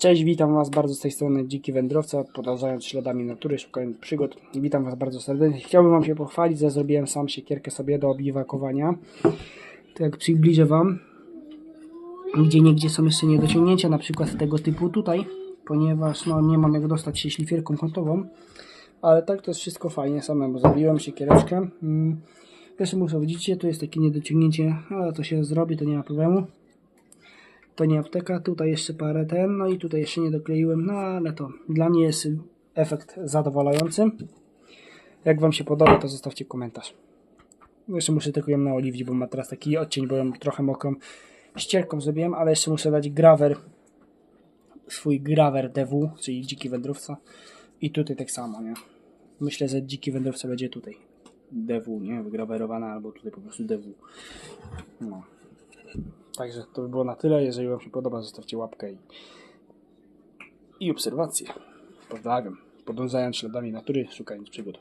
Cześć, witam Was bardzo z tej strony Dziki Wędrowca, podążając śladami natury, szukając przygód. Witam Was bardzo serdecznie. Chciałbym Wam się pochwalić, że zrobiłem sam siekierkę sobie do obiwakowania. To jak przybliżę Wam, gdzie niegdzie są jeszcze niedociągnięcia, na przykład tego typu tutaj, ponieważ no, nie mam jak dostać się szlifierką kątową, ale tak to jest wszystko fajnie samemu. Zrobiłem siekiereczkę. Mm. Jeszcze muszę, widzicie, tu jest takie niedociągnięcie, ale to się zrobi, to nie ma problemu to nie apteka, tutaj jeszcze parę ten, no i tutaj jeszcze nie dokleiłem, no ale to dla mnie jest efekt zadowalający. Jak Wam się podoba, to zostawcie komentarz. Jeszcze muszę tylko ją naoliwić, bo ma teraz taki odcień, bo ją trochę mokrą ścierką zrobiłem, ale jeszcze muszę dać grawer, swój grawer DW, czyli dziki wędrowca i tutaj tak samo, nie? Myślę, że dziki wędrowca będzie tutaj. DW, nie? Wygrawerowana albo tutaj po prostu DW. No. Także to by było na tyle. Jeżeli Wam się podoba, zostawcie łapkę i, i obserwację. Pozdrawiam. Podążając śladami natury, szukając przygód.